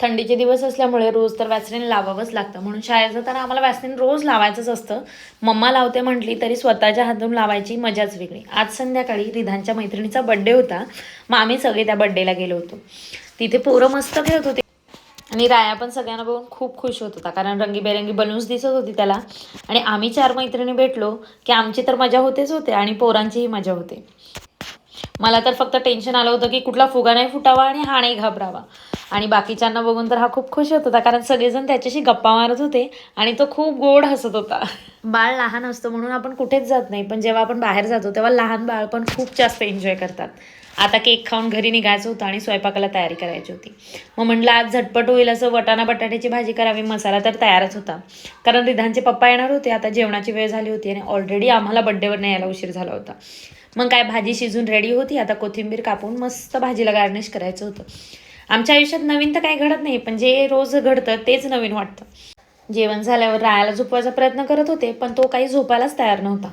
थंडीचे दिवस असल्यामुळे रोज तर वॅसलिन लावावंच लागतं. म्हणून शाळेचं तर आम्हाला वॅसलिन रोज लावायचंच असतं. मम्मा लावते म्हटली तरी स्वतःच्या हातून लावायची मजाच वेगळी. आज संध्याकाळी रिधानच्या मैत्रिणीचा बड्डे होता. मग आम्ही सगळे त्या बड्डेला गेलो होतो. तिथे पोरं मस्त खेळत होते. आणि राया पण सगळ्यांना बघून खूप खुश होत होता. कारण रंगीबेरंगी बलून्स दिसत होती त्याला. आणि आम्ही चार मैत्रिणी भेटलो की आमची तर मजा होतेच होते आणि पोरांचीही मजा होते. मला तर फक्त टेन्शन आलं होतं की कुठला फुगा नाही फुटावा आणि हा नाही घाबरावा. आणि बाकीच्यांना बघून तर हा खूप खुश होत होता कारण सगळेजण त्याच्याशी गप्पा मारत होते आणि तो खूप गोड हसत होता. बाळ लहान असतो म्हणून आपण कुठेच जात नाही पण जेव्हा आपण बाहेर जातो तेव्हा लहान बाळ पण खूप जास्त एन्जॉय करतात. आता केक खाऊन घरी निघायचं होतं आणि स्वयंपाकाला तयारी करायची होती. मग म्हटलं आज झटपट होईल असं वटाणा बटाट्याची भाजी करावी मसाला तर तयारच होता. कारण रिधानचे पप्पा येणार होते आता जेवणाची वेळ झाली होती आणि ऑलरेडी आम्हाला बड्डेवर नाही यायला उशीर झाला होता. मग काय भाजी शिजून रेडी होती. आता कोथिंबीर कापून मस्त भाजीला गार्निश करायचं होतं. आमच्या आयुष्यात नवीन तर काही घडत नाही पण जे रोज घडतं तेच नवीन वाटतं. जेवण झाल्यावर रायाला झोपवायचा प्रयत्न करत होते पण तो काही झोपायलाच तयार नव्हता.